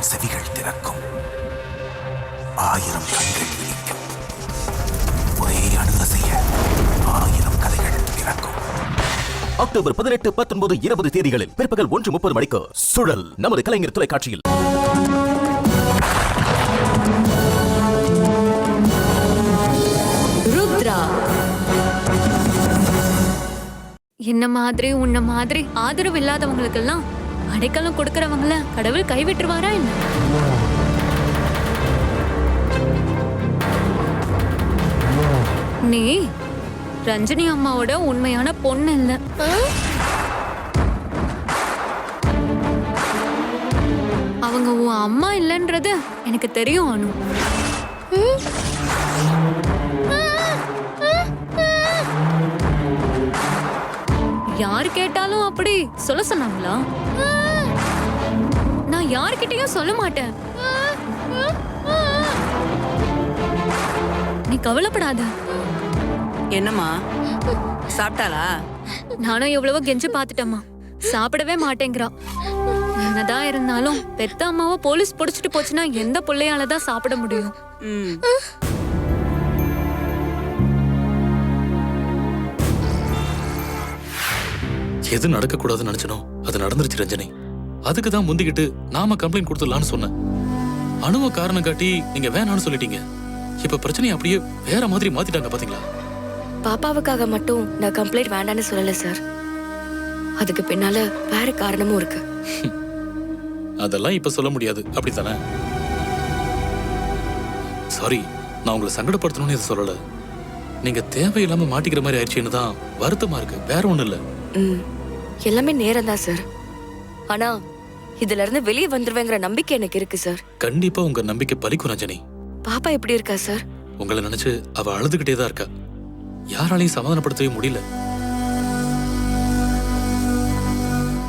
ஆயிரம் செவிகள் திறக்கும் ஆயிரம் கண்கள் விழிக்கும் ஒரே அணுக செய்ய ஆயிரம் கதைகள் பிறக்கும் அக்டோபர் பதினெட்டு பத்தொன்பது இருபது தேதிகளில் பிற்பகல் ஒன்று முப்பது மணிக்கு சுழல் நமது கலைஞர் தொலைக்காட்சியில். ருத்ரா. என்ன மாதிரி உன்ன மாதிரி ஆதரவு இல்லாதவங்களுக்கெல்லாம் அடைக்கலம் கொடுக்கறவங்கள கடவுள் கைவிட்டுருவாரா என்ன? நீ ரஞ்சினி அம்மாவோட உண்மையான பொண்ணு இல்ல. அவங்க உன் அம்மா இல்லைன்றது எனக்கு தெரியும் அனு. யார் கேட்டாலும் அப்படி சொல்ல சொன்னாங்களா? நான் யார்கிட்டயும் சொல்ல மாட்டேன். நீ கவலைப்படாத. என்னம்மா? சாப்பிட்டாளா? நானும் எவ்வளவோ கெஞ்சி பார்த்துட்டேம்மா. சாப்பிடவே மாட்டேங்கிறா. என்னதான் இருந்தாலும் பெத்த அம்மாவை போலீஸ் புடிச்சிட்டு போச்சுன்னா எந்த பிள்ளையால தான் சாப்பிட முடியும். ம். எது நடக்கக்கூடாதுன்னு நினைச்சனோ அது நடந்துருச்சு ரஞ்சனி. அதுக்கு தான் முந்திக்கிட்டு நாம கம்ப்ளைண்ட் கொடுத்துடலாம்னு சொன்னேன். அணுவ காரணம் காட்டி நீங்க வேணாம்னு சொல்லிட்டீங்க. இப்ப பிரச்சனையை அப்படியே வேற மாதிரி மாத்திட்டாங்க பாத்தீங்களா? பாப்பாவுக்காக மட்டும் நான் கம்ப்ளைண்ட் வேண்டான்னு சொல்லல சார் அதுக்கு பின்னால வேற காரணமும் இருக்கு. அதெல்லாம் இப்ப சொல்ல முடியாது. அப்படித்தானே? சாரி நான் உங்களை சங்கடப்படுத்தணும்னு இதை சொல்லல. நீங்க தேவையில்லாம மாட்டிக்கிற மாதிரி ஆயிடுச்சுன்னு தான் வருத்தமா இருக்கு. வேற ஒண்ணும் இல்ல. ம். எல்லாமே நேரம் தான் சார் ஆனா இதுல இருந்து வெளியே வந்துருவேங்கிற நம்பிக்கை எனக்கு இருக்கு சார் கண்டிப்பா உங்க நம்பிக்கை பலிக்கும் ரஞ்சனி. பாப்பா எப்படி இருக்கா சார் உங்களை நினைச்சு அவ அழுதுகிட்டே தான் இருக்கா. யாராலையும் சமாதானப்படுத்தவே முடியல.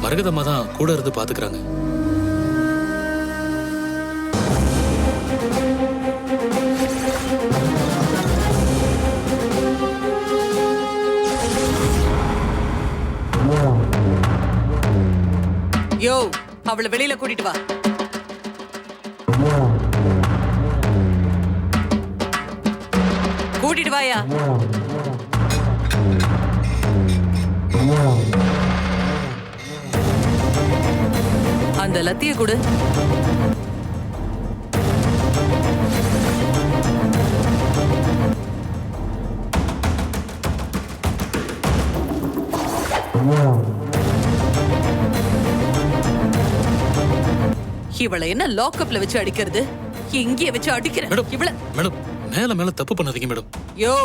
மரகதம்மா தான் கூட இருந்து பாத்துக்கிறாங்க. அவளை வெளியில கூட்டிட்டு வா. கூட்டிட்டு வாயா. அந்த லத்திய கொடு. இவளை என்ன லாக்அப்ல வச்சு அடிக்கிறது? இங்கேயே வச்சு அடிக்கிறேன். மேடம் இவள மேடம் மேல மேல தப்பு பண்ணாதீங்க மேடம். யோ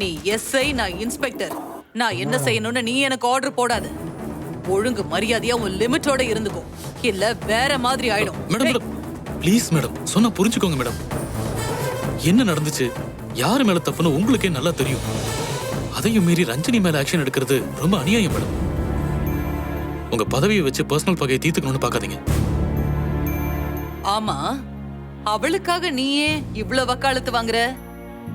நீ எஸ்ஐ நான் இன்ஸ்பெக்டர். நான் என்ன செய்யணும்னு நீ எனக்கு ஆர்டர் போடாத. ஒழுங்கு மரியாதையா உன் லிமிட்டோட இருந்துக்கோ. இல்ல வேற மாதிரி ஆயிடும். மேடம் மேடம் ப்ளீஸ் மேடம் சொன்னா புரிஞ்சுக்கோங்க மேடம். என்ன நடந்துச்சு? யாரு மேல தப்புன்னு உங்களுக்கே நல்லா தெரியும். அதையும் மீறி ரஞ்சனி மேல ஆக்ஷன் எடுக்கிறது ரொம்ப அநியாயம் மேடம். உங்க பதவியை வச்சு பர்சனல் பகையை தீர்த்துக்கணும்னு பார்க்காதீங்க. ஆமா அவளுக்காக நீயே இவ்ளோ வக்காலத்து வாங்குற?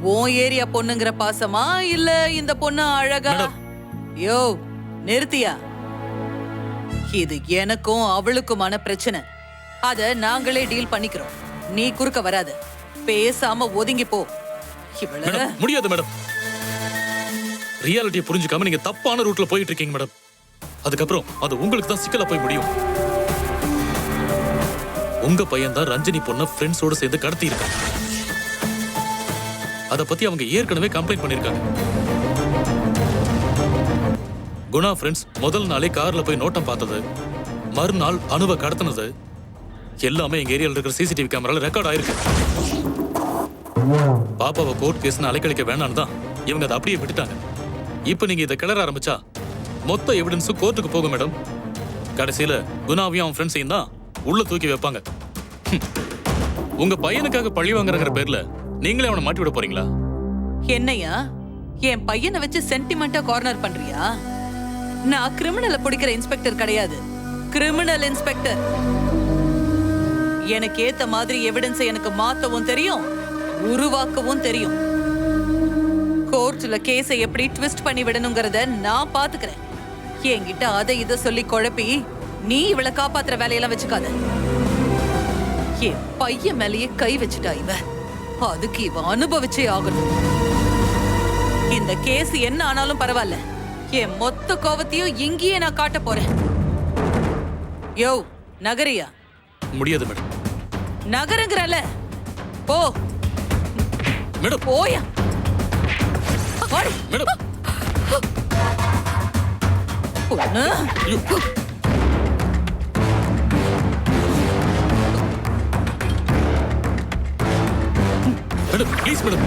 உன் ஏரியா பொண்ணுங்கிற பாசமா இல்ல இந்த பொண்ணு அழகா. யோ நிறுத்தியா? இது எனக்கும் அவளுக்குமான பிரச்சனை. அத நாங்களே டீல் பண்ணிக்கிறோம். நீ குறுக்க வராத. பேசாம ஒதுங்கி போ. முடியாது மேடம். ரியாலிட்டியை புரிஞ்சுக்காம நீங்க தப்பான ரூட்ல போயிட்டு இருக்கீங்க மேடம். அதுக்கப்புறம் அது உங்களுக்கு தான் சிக்கலா போய் முடியும். உங்க பையன் தான் ரஞ்சினி பொண்ண ஃப்ரெண்ட்ஸோட சேர்ந்து கடத்தி இருக்காங்க அத பத்தி அவங்க ஏற்கனவே கம்ப்ளைண்ட் பண்ணிருக்காங்க குணா ஃப்ரெண்ட்ஸ் முதல் நாளே கார்ல போய் நோட்டம் பார்த்தது. மறுநாள் அணுவை கடத்தினது. எல்லாமே எங்க ஏரியால இருக்கிற சிசிடிவி கேமரால ரெக்கார்ட் ஆயிருக்கு. பாப்பாவை கோர்ட் கேஸ்னு அலைக்கழிக்க வேணான்னு தான் இவங்க அதை அப்படியே விட்டுட்டாங்க. இப்போ நீங்க இதை கிளற ஆரம்பிச்சா மொத்த எவிடன்ஸும் கோர்ட்டுக்கு போகும் மேடம் கடைசியில குணாவையும் அவன் ஃப்ரெண்ட்ஸையும் தான் உள்ள தூக்கி வைப்பாங்க. உங்க பையனுக்காக பழி வாங்குறங்கிற பேர்ல நீங்களே அவனை மாட்டி விட போறீங்களா? என்னையா? என் பையனை வச்சு சென்டிமெண்டா கார்னர் பண்றியா? நான் கிரிமினலை பிடிக்கிற இன்ஸ்பெக்டர் கிடையாது. கிரிமினல் இன்ஸ்பெக்டர் எனக்கு ஏத்த மாதிரி எவிடன்ஸை எனக்கு மாத்தவும் தெரியும் உருவாக்கவும் தெரியும். கோர்ட்ல கேஸை எப்படி ட்விஸ்ட் பண்ணி விடணுங்கிறத நான் பாத்துக்கிறேன். என்கிட்ட அதை இதை சொல்லி குழப்பி நீ இவளை காப்பாத்துற வேலையெல்லாம் வச்சுக்காத. என் பையன் மேலேயே கை வச்சுட்டா இவ. அதுக்கு இவ அனுபவிச்சே ஆகணும். இந்த கேஸ் என்ன ஆனாலும் பரவாயில்ல. என் மொத்த கோவத்தையும் இங்கேயே நான் காட்ட போறேன். யோ நகரியா? முடியாது மேடம். நகருங்கிறல போ. மேடம். போயா. மேடம். பொண்ணு madam please madam.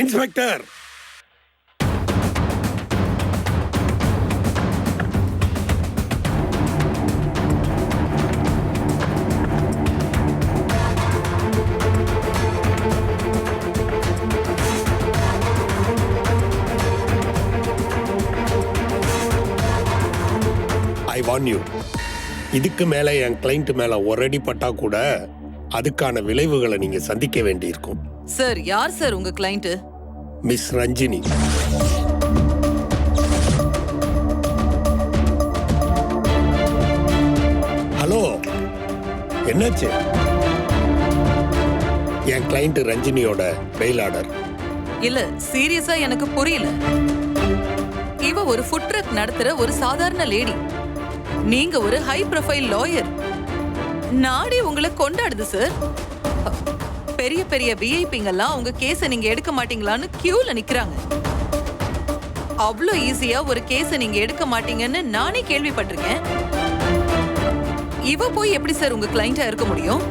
Inspector! You இதுக்கு மேல என் கிளைண்ட் மேல ஒரு அடி பட்டா கூட அதுக்கான விளைவுகளை நீங்க சந்திக்க வேண்டியிருக்கும். சார் யார் சார் உங்க கிளைண்ட் மிஸ் ரஞ்சினி. ஹலோ என்னாச்சு? என் கிளைண்ட் ரஞ்சினியோட பெயில் ஆர்டர் இல்ல சீரியஸா எனக்கு புரியல. இவ ஒரு ஃபுட் ட்ரக் நடத்துற ஒரு சாதாரண லேடி நீங்க ஒரு ஹை ப்ரொஃபைல் லாயர் நாடி உங்களை கொண்டாடுது சார் பெரிய பெரிய விஐபிங்கெல்லாம் உங்க கேஸ நீங்க எடுக்க மாட்டீங்களான்னு கியூல நிக்கிறாங்க. அவ்வளோ ஈஸியா ஒரு கேஸ நீங்க எடுக்க மாட்டீங்கன்னு நானே கேள்விப்பட்டிருக்கேன். இவ போய் எப்படி சார் உங்க கிளைண்டா இருக்க முடியும்?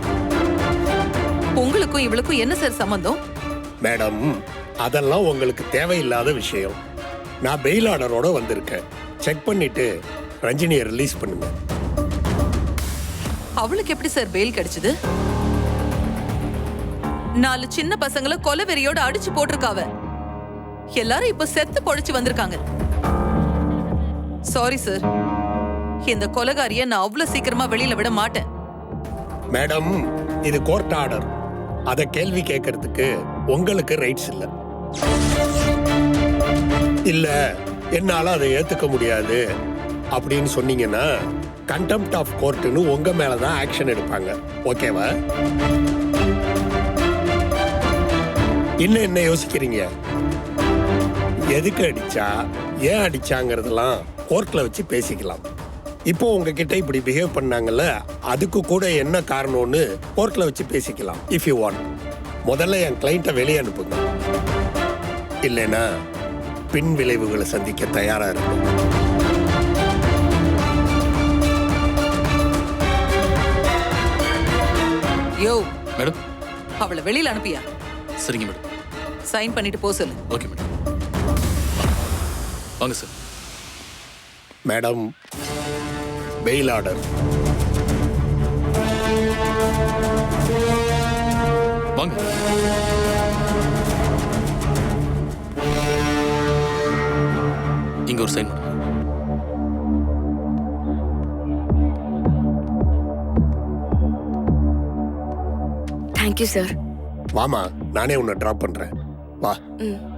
உங்களுக்கும் இவளுக்கும் என்ன சார் சம்பந்தம்? மேடம் அதெல்லாம் உங்களுக்கு தேவையில்லாத விஷயம். நான் பெயில் ஆர்டரோட வந்திருக்கேன். செக் பண்ணிட்டு ரஞ்சினியை ரிலீஸ் பண்ணுங்க. அவளுக்கு எப்படி சார் பெயில் கிடைச்சது? நாலு சின்ன பசங்களை கொலவெறியோட அடிச்சு போட்டிருக்காவ. எல்லாரும் இப்ப செத்து பொழைச்சு வந்திருக்காங்க. சாரி சார் இந்த கொலகாரிய நான் அவ்வளவு சீக்கிரமா வெளியில விட மாட்டேன். மேடம் இது கோர்ட் ஆர்டர் அதை கேள்வி கேட்கறதுக்கு உங்களுக்கு ரைட்ஸ் இல்ல. இல்ல என்னால அதை ஏத்துக்க முடியாது. அப்படின்னு சொன்னீங்கன்னா கண்டெம்ட் ஆஃப் கோர்ட்டுன்னு உங்க மேலதான் ஆக்ஷன் எடுப்பாங்க. ஓகேவா இன்னும் என்ன யோசிக்கிறீங்க? எதுக்கு அடிச்சா ஏன் அடிச்சாங்கிறதெல்லாம் கோர்ட்ல வச்சு பேசிக்கலாம். இப்போ உங்ககிட்ட இப்படி பிஹேவ் பண்ணாங்கல்ல அதுக்கு கூட என்ன காரணம்னு கோர்ட்ல வச்சு பேசிக்கலாம் இஃப் யூ வாண்ட் முதல்ல என் கிளைண்ட்டை வெளியே அனுப்புங்க. இல்லைன்னா பின் விளைவுகளை சந்திக்க தயாரா இருக்கும் யோ மேடம். அவளை வெளியில அனுப்பியா? சரிங்க மேடம். சைன் பண்ணிட்டு போ சொல்லு. Okay madam. வாங்க சார் மேடம் பெயில் ஆர்டர் வாங்க. இங்க ஒரு சைன் தேங்க்யூ சார் வாமா நானே உன்னை ட்ராப் பண்றேன். வா. ம்.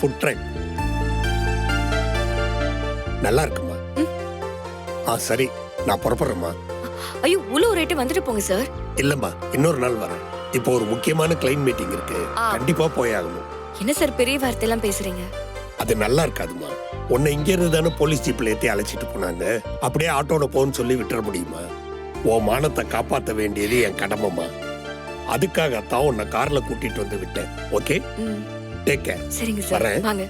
ஃபுட் ட்ரெக் நல்லா இருக்குமா? ஆ சரி. நான் புறப்படுறேம்மா. ஐயோ உள்ள ஒரு ரேட்டு வந்துட்டு போங்க சார் இல்லம்மா இன்னொரு நாள் வரேன். இப்போ ஒரு முக்கியமான கிளைண்ட் மீட்டிங் இருக்கு. ஆ. கண்டிப்பா போய் ஆகணும். என்ன சார் பெரிய வார்த்தையெல்லாம் பேசுறீங்க? அது நல்லா இருக்காதுமா. உன்னை இங்க இருந்து தானே போலீஸ் ஜீப்ல ஏத்தி அழைச்சிட்டு போனாங்க. அப்படியே ஆட்டோட போன்னு சொல்லி விட்டுற முடியுமா? உன் மானத்தை காப்பாத்த வேண்டியது என் கடமைமா அதுக்காகத்தான் உன்னை கார்ல கூட்டிட்டு வந்து விட்டேன். ஓகே ம், டேக் கேர் சரிங்க சார். வரேன். வாங்க.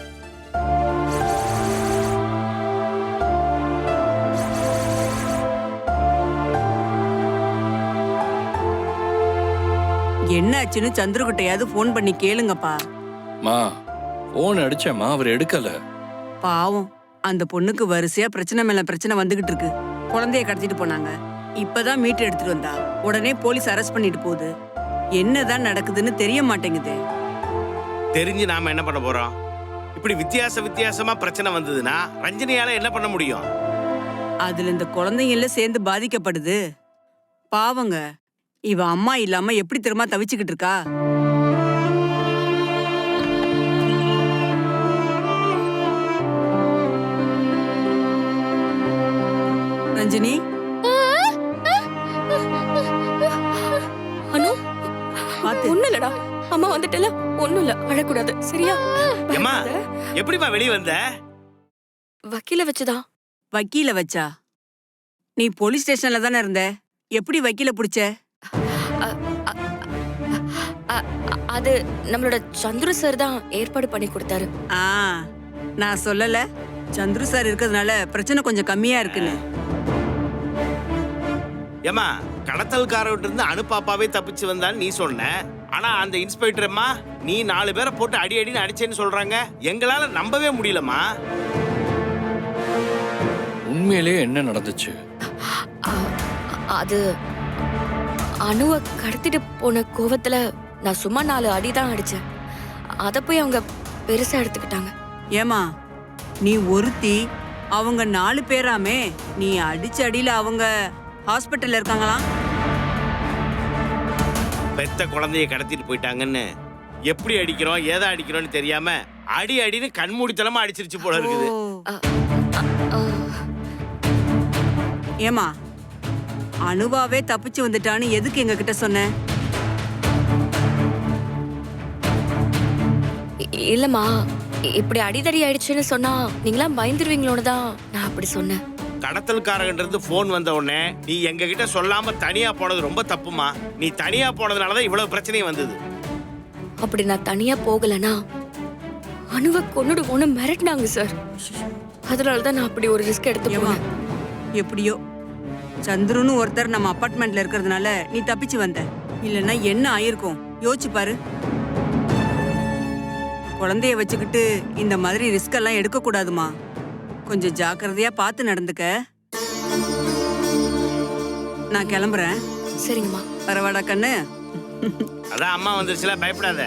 என்னாச்சுன்னு சந்துருக்கிட்டையாவது ஃபோன் பண்ணி கேளுங்கப்பா. மா போன் அடிச்சேம்மா அவர் எடுக்கல. பாவம் அந்த பொண்ணுக்கு வரிசையா பிரச்சனை மேல பிரச்சனை வந்துகிட்டு இருக்கு. குழந்தைய கடத்திட்டு போனாங்க. இப்பதான் மீட்டு எடுத்துட்டு வந்தா. உடனே போலீஸ் அரெஸ்ட் பண்ணிட்டு போகுது. என்னதான் நடக்குதுன்னு தெரிய மாட்டேங்குது. தெரிஞ்சு நாம என்ன பண்ண போறோம்? இப்படி வித்தியாச வித்தியாசமா பிரச்சனை வந்ததுன்னா ரஞ்சனியால என்ன பண்ண முடியும்? அதுல இந்த குழந்தைங்க எல்லாம் சேர்ந்து பாதிக்கப்படுது. பாவங்க இவ அம்மா இல்லாம எப்படி தெரியுமா தவிச்சுக்கிட்டு இருக்கா? ரஞ்சினி? ஒண்ணும் இல்லடா. அம்மா வந்துட்டல ஒண்ணும் இல்ல அழக்கூடாது சரியா? ஏம்மா எப்படிம்மா வெளிய வந்த? வக்கீல வச்சுதான் வக்கீல வச்சா? நீ போலீஸ் ஸ்டேஷன்ல தானே இருந்த? எப்படி வக்கீல புடிச்ச? அது நம்மளோட சந்துரு சார் தான் ஏற்பாடு பண்ணி கொடுத்தாரு. ஆ நான் சொல்லல. சந்துரு சார் இருக்கிறதுனால பிரச்சனை கொஞ்சம் கம்மியா இருக்குன்னு. ஏம்மா கடத்தல்காரர்கிட்ட இருந்து அனுப்பாப்பாவே தப்பிச்சு வந்தான்னு நீ சொன்ன. ஆனா அந்த இன்ஸ்பெக்டர் அம்மா நீ நாலு பேரை போட்டு அடி அடின்னு அடிச்சேன்னு சொல்றாங்க. எங்களால நம்பவே முடியலம்மா. உண்மையிலேயே என்ன நடந்துச்சு? அது அணுவை கடத்திட்டு போன கோவத்துல நான் சும்மா நாலு அடி தான் அடிச்சேன். அதை போய் அவங்க பெருசா எடுத்துக்கிட்டாங்க. ஏமா நீ ஒருத்தி அவங்க நாலு பேராமே நீ அடிச்ச அடியில அவங்க ஹாஸ்பிட்டல்ல இருக்காங்களாம் பெத்த குழந்தைய கடத்திட்டு போயிட்டாங்கன்னு எப்படி அடிக்கிறோம் ஏதா அடிக்கிறோம்னு தெரியாம அடி அடின்னு கண்மூடித்தனமா அடிச்சிருச்சு போல இருக்குது. ஏமா அனுவாவே தப்பிச்சு வந்துட்டான்னு எதுக்கு எங்க கிட்ட சொன்ன இல்லம்மா இ- இப்படி அடிதடி ஆயிடுச்சுன்னு சொன்னா நீங்களாம் பயந்துருவீங்களோன்னு தான் நான் அப்படி சொன்னேன். கடத்தல்காரங்கிட்ட இருந்து போன் வந்த உடனே நீ எங்க கிட்ட சொல்லாம தனியா போனது ரொம்ப தப்புமா? நீ தனியா போனதுனாலதான் இவ்வளவு பிரச்சனையும் வந்தது. அப்படி நான் தனியா போகலனா அணுவை கொன்னுடுவோன்னு மிரட்டினாங்க சார். அதனால தான் நான் அப்படி ஒரு ரிஸ்க் எடுத்து ஏமா போனேன். எப்படியோ? சந்துருன்னு ஒருத்தர் நம்ம அபார்ட்மெண்ட்ல இருக்கிறதுனால நீ தப்பிச்சு வந்த. இல்லைன்னா என்ன ஆயிருக்கும்? யோசிச்சு பாரு. குழந்தைய வச்சுக்கிட்டு இந்த மாதிரி ரிஸ்க் எல்லாம் எடுக்க கூடாதுமா? கொஞ்சம் ஜாக்கிரதையா பார்த்து நடந்துக்க. நான் கிளம்புறேன். சரிங்கம்மா. பரவாடா கண்ணு. அதான் அம்மா வந்துருச்சுல பயப்படாத.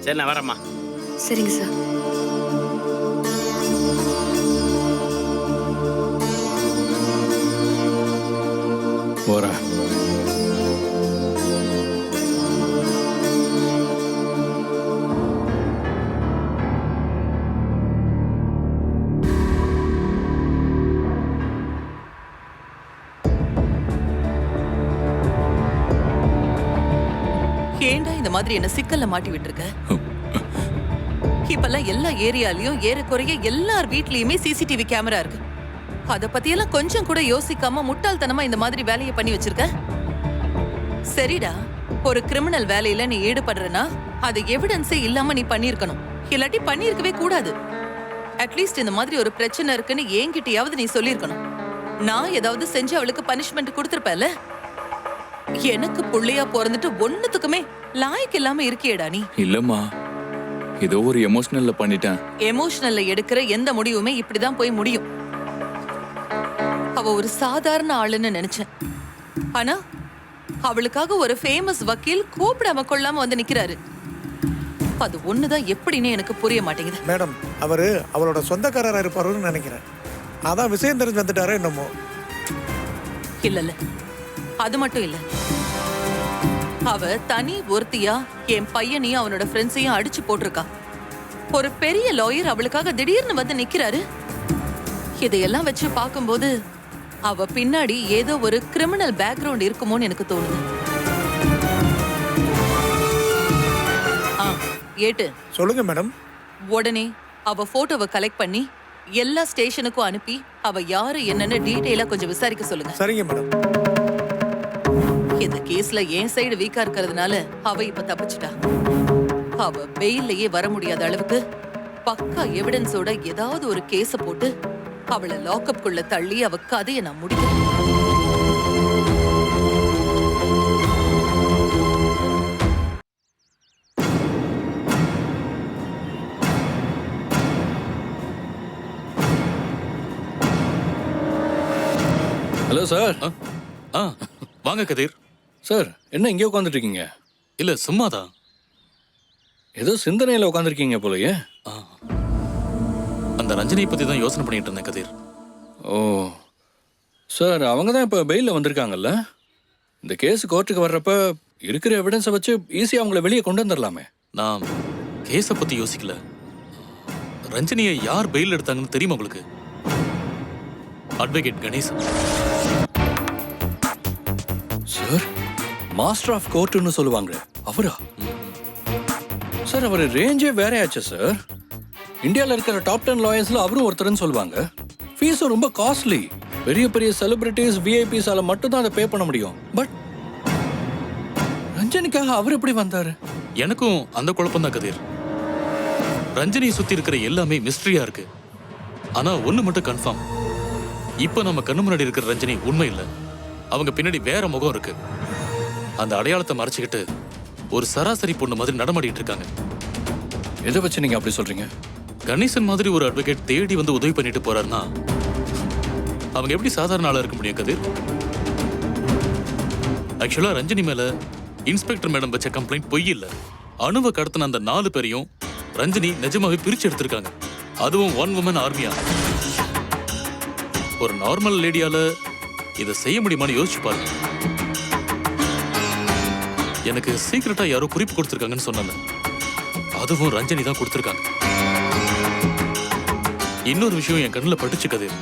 சரி நான் வரேம்மா. சரிங்க சார். போறேன் மாதிரி என்ன சிக்கல்ல மாட்டி விட்டுருக்க. இப்பெல்லாம் எல்லா ஏரியாலயும் ஏறக்குறைய எல்லார் வீட்லயுமே சிசிடிவி கேமரா இருக்கு. அத பத்தியெல்லாம் கொஞ்சம் கூட யோசிக்காம முட்டாள்தனமா இந்த மாதிரி வேலையை பண்ணி வச்சிருக்க? சரிடா ஒரு கிரிமினல் வேலையில நீ ஈடுபடுறனா அது எவிடன்ஸே இல்லாம நீ பண்ணியிருக்கணும். இல்லாட்டி பண்ணியிருக்கவே கூடாது. அட்லீஸ்ட் இந்த மாதிரி ஒரு பிரச்சனை இருக்குன்னு என்கிட்டயாவது நீ சொல்லியிருக்கணும். நான் ஏதாவது செஞ்சு அவளுக்கு பனிஷ்மெண்ட் கொடுத்துருப்பேல எனக்கு புள்ளையா பிறந்துட்டு ஒண்ணுத்துக்குமே லாய்க்கு இல்லாம இருக்கியேடா நீ. இல்லம்மா ஏதோ ஒரு எமோஷனல்ல பண்ணிட்டேன். எமோஷனல்ல எடுக்கிற எந்த முடிவுமே இப்படிதான் போய் முடியும். அவ ஒரு சாதாரண ஆளுன்னு நினைச்சேன். ஆனா அவளுக்காக ஒரு ஃபேமஸ் வக்கீல் கூப்பிடாம கொள்ளாம வந்து நிக்கிறாரு. அது ஒண்ணுதான் எப்படின்னு எனக்கு புரிய மாட்டேங்குது. மேடம் அவரு அவளோட சொந்தக்காரரா இருப்பாருன்னு நினைக்கிறேன். அதான் விஷயம் தெரிஞ்சு வந்துட்டாரோ என்னமோ. இல்ல இல்ல அது மட்டும் இல்ல. அவ தனி ஒருத்தியா என் பையனையும் அவனோட ஃப்ரெண்ட்ஸையும் அடிச்சு போட்டிருக்கா. ஒரு பெரிய லாயர் அவளுக்காக திடீர்னு வந்து நிக்கிறாரு. இதையெல்லாம் வச்சு பார்க்கும்போது அவ பின்னாடி ஏதோ ஒரு கிரிமினல் பேக்ரவுண்ட் இருக்குமோன்னு எனக்கு தோணுது. ஆ ஏட்டு. சொல்லுங்க மேடம். உடனே அவ போட்டோவை கலெக்ட் பண்ணி எல்லா ஸ்டேஷனுக்கும் அனுப்பி அவ யாரு என்னன்னு டீட்டெயிலா கொஞ்சம் விசாரிக்க சொல்லுங்க. சரிங்க மேடம். இந்த கேஸ்ல என் சைடு வீக்கா இருக்கிறதுனால அவ இப்ப தப்பிச்சிட்டா. அவ வெயில்லயே வர முடியாத அளவுக்கு பக்கா எவிடன்ஸோட ஏதாவது ஒரு கேஸ போட்டு அவளை லாக்அப் குள்ள தள்ளி அவ கதையை நான் முடிக்கிறேன். ஹலோ சார் வாங்க கதிர். சார் என்ன இங்கே உட்காந்துட்டு இருக்கீங்க இல்ல சும்மாதான். ஏதோ சிந்தனையில் உட்காந்துருக்கீங்க போலயே. அந்த ரஞ்சனியை பத்தி தான் யோசனை பண்ணிட்டு இருந்தேன் கதிர். ஓ. சார் அவங்க தான் இப்போ பெயிலில் வந்திருக்காங்கல்ல? இந்த கேஸ் கோர்ட்டுக்கு வர்றப்ப இருக்கிற எவிடன்ஸை வச்சு ஈஸியாக அவங்கள வெளியே கொண்டு வந்துடலாமே நான் கேஸ பத்தி யோசிக்கல. ரஞ்சனியை யார் பெயில் எடுத்தாங்கன்னு தெரியுமா உங்களுக்கு? Advocate Ganesan. Sir master of கோர்ட்டுன்னு சொல்லுவாங்க அவரா? சார் அவர் ரேஞ்சே வேறையாச்சு சார் இந்தியாவில் இருக்கிற டாப் டென் லாயர்ஸில் அவரும் ஒருத்தர்னு சொல்லுவாங்க. ஃபீஸும் ரொம்ப காஸ்ட்லி பெரிய பெரிய செலிபிரிட்டிஸ் விஐபிஸால மட்டும் தான் அதை பே பண்ண முடியும். பட் ரஞ்சனிக்காக அவர் எப்படி வந்தார்? எனக்கும் அந்த குழப்பம் தான் கதிர். ரஞ்சனியை சுற்றி இருக்கிற எல்லாமே மிஸ்ட்ரியாக இருக்கு. ஆனால் ஒன்று மட்டும் கன்ஃபார்ம் இப்போ நம்ம கண்ணு முன்னாடி இருக்கிற ரஞ்சனி உண்மை இல்லை. அவங்க பின்னாடி வேற முகம் இருக்கு. அந்த அடையாளத்தை மறைச்சுக்கிட்டு ஒரு சராசரி பொண்ணு மாதிரி நடமாடிட்டு இருக்காங்க. எதை வச்சு நீங்க அப்படி சொல்றீங்க? கணேசன் மாதிரி ஒரு அட்வொகேட் தேடி வந்து உதவி பண்ணிட்டு போறாருன்னா அவங்க எப்படி சாதாரண ஆளா இருக்க முடியும் கதிர்? ஆக்சுவலா ரஞ்சனி மேல இன்ஸ்பெக்டர் மேடம் வச்ச கம்ப்ளைண்ட் பொய் இல்ல. அணுவை கடத்தின அந்த நாலு பேரையும் ரஞ்சனி நிஜமாவே பிரிச்சு எடுத்திருக்காங்க. அதுவும் ஒன் உமன் ஆர்மியா ஒரு நார்மல் லேடியால இதை செய்ய முடியுமான்னு யோசிச்சு பாருங்க. எனக்கு சீக்கிரட்டா யாரோ குறிப்பு கொடுத்துருக்காங்கன்னு சொன்னாங்க அதுவும் ரஞ்சனி தான் கொடுத்துருக்காங்க. இன்னொரு விஷயம் என் கண்ணுல பட்டுச்சு கதிர்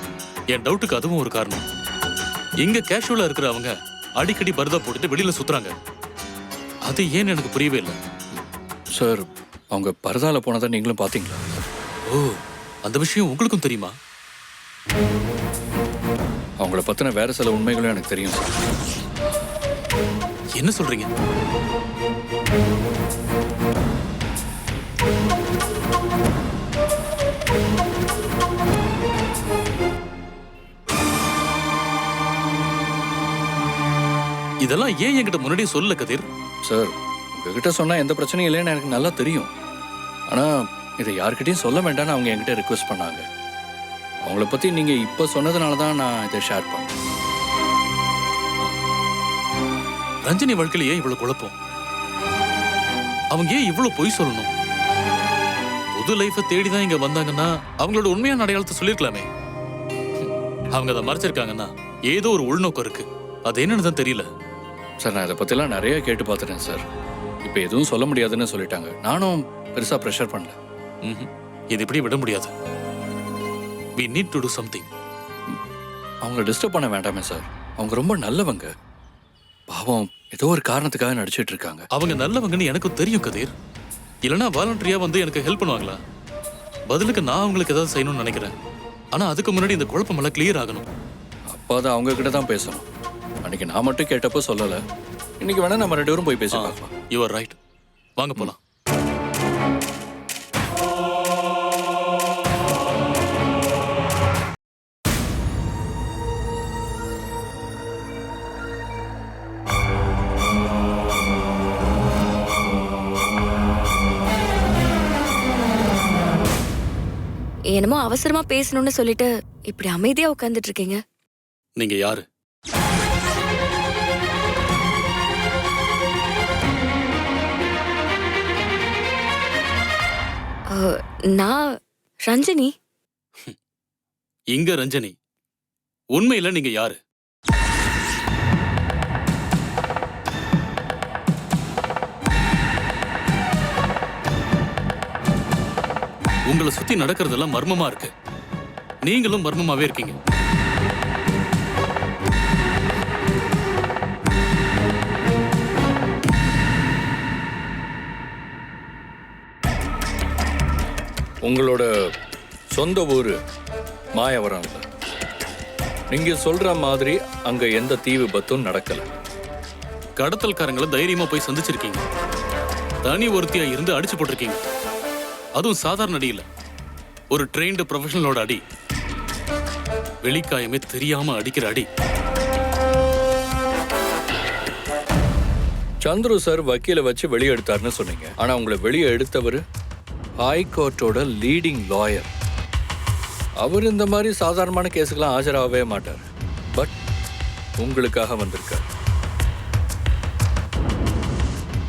என் டவுட்டுக்கு அதுவும் ஒரு காரணம். இங்க கேஷுவலா இருக்கிற அவங்க அடிக்கடி பரதா போட்டுட்டு வெளியில சுத்துறாங்க. அது ஏன்னு எனக்கு புரியவே இல்லை. சார் அவங்க பரதால போனதை நீங்களும் பார்த்தீங்களா? ஓ அந்த விஷயம் உங்களுக்கும் தெரியுமா? அவங்கள பத்தின வேற சில உண்மைகளும் எனக்கு தெரியும் சார் என்ன சொல்றீங்க? இதெல்லாம் ஏன் என்கிட்ட முன்னாடியே சொல்லல கதிர்? சார் உங்ககிட்ட சொன்னா எந்த பிரச்சனையும் இல்லைன்னு எனக்கு நல்லா தெரியும். ஆனா இதை யார்கிட்டயும் சொல்ல வேண்டாம்னு அவங்க என்கிட்ட ரிக்வெஸ்ட் பண்ணாங்க. அவங்கள பத்தி நீங்க இப்ப சொன்னதுனால தான் நான் இதை ஷேர் பண்ணேன். ரஞ்சினி வாழ்க்கையில ஏன் இவ்வளவு குழப்பம்? அவங்க ஏன் இவ்வளவு பொய் சொல்லணும்? புது லைஃபை தேடி தான் இங்க வந்தாங்கன்னா அவங்களோட உண்மையான அடையாளத்தை சொல்லிருக்கலாமே அவங்க அதை மறைச்சிருக்காங்கன்னா ஏதோ ஒரு உள்நோக்கம் இருக்கு. அது என்னன்னு தான் தெரியல. சார் நான் இதை பத்திலாம் நிறைய கேட்டு பார்த்துட்டேன் சார். இப்போ எதுவும் சொல்ல முடியாதுன்னு சொல்லிட்டாங்க. நானும் பெருசா ப்ரெஷர் பண்ணல. இது இப்படி விட முடியாது? We need to do something. அவங்கள டிஸ்டர்ப் பண்ண வேண்டாமே சார். அவங்க ரொம்ப நல்லவங்க. பாவம் ஏதோ ஒரு காரணத்துக்காக நடிச்சிட்டு இருக்காங்க அவங்க நல்லவங்கன்னு எனக்கும் தெரியும் கதிர். இல்லைன்னா வாலண்டரியா வந்து எனக்கு ஹெல்ப் பண்ணுவாங்களா? பதிலுக்கு நான் அவங்களுக்கு ஏதாவது செய்யணும்னு நினைக்கிறேன். ஆனா அதுக்கு முன்னாடி இந்த குழப்பம் எல்லாம் கிளியர் ஆகணும். அப்பா தான் அவங்க கிட்ட தான் பேசணும். அன்னைக்கு நான் மட்டும் கேட்டப்போ சொல்லல. இன்னைக்கு வேணா நம்ம ரெண்டு பேரும் போய் பேசி பார்க்கலாம். யூ ஆர் ரைட் வாங்க போலாம். என்னமோ அவசரமா பேசணும்னு சொல்லிட்டு இப்படி அமைதியா உட்கார்ந்துட்டு இருக்கீங்க நீங்க யாரு? அஹ், நான் ரஞ்சனி? இங்க ரஞ்சனி. உண்மையில நீங்க யாரு? உங்களை சுத்தி நடக்கிறதெல்லாம் மர்மமா இருக்கு. நீங்களும் மர்மமாவே இருக்கீங்க. உங்களோட சொந்த ஊர் மாயவரம்ல நீங்க சொல்ற மாதிரி அங்க எந்த தீ விபத்தும் நடக்கல. கடத்தல்காரங்களை தைரியமா போய் சந்திச்சிருக்கீங்க. தனி ஒருத்தியா இருந்து அடிச்சு போட்டிருக்கீங்க. அதுவும் சாதாரண அடி இல்ல ஒரு ட்ரெயின்டு ப்ரொஃபஷனலோட அடி. வெளிக்காயமே தெரியாம அடிக்கிற அடி. சந்துரு சார் வக்கீல வச்சு வெளியே எடுத்தாருன்னு சொன்னீங்க. ஆனா உங்களை வெளியே எடுத்தவர் ஹைகோர்ட்டோட லீடிங் லாயர் அவர் இந்த மாதிரி சாதாரணமான கேஸுக்கெல்லாம் ஆஜராகவே மாட்டார். பட் உங்களுக்காக வந்திருக்கார்.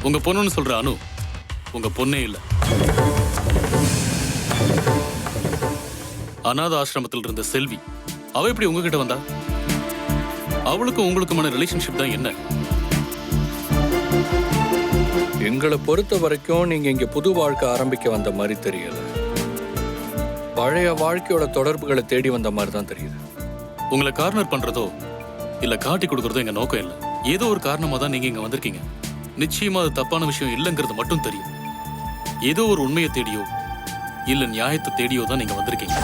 உங்க பொண்ணுன்னு சொல்ற அனு உங்க பொண்ணே இல்ல. அநாத ஆசிரமத்தில் இருந்த செல்வி அவ எப்படி உங்ககிட்ட வந்தா? அவளுக்கும் உங்களுக்குமான ரிலேஷன்ஷிப் தான் என்ன? எங்களை பொறுத்த வரைக்கும் நீங்க இங்க புது வாழ்க்கை ஆரம்பிக்க வந்த மாதிரி தெரியல. பழைய வாழ்க்கையோட தொடர்புகளை தேடி வந்த மாதிரி தான் தெரியுது. உங்களை கார்னர் பண்றதோ இல்ல காட்டி கொடுக்கறதோ எங்க நோக்கம் இல்ல. ஏதோ ஒரு காரணமா தான் நீங்க இங்க வந்திருக்கீங்க. நிச்சயமா அது தப்பான விஷயம் இல்லைங்கிறது மட்டும் தெரியும். ஏதோ ஒரு உண்மையை தேடியோ இல்ல நியாயத்தை தேடியோ தான் நீங்க வந்திருக்கீங்க.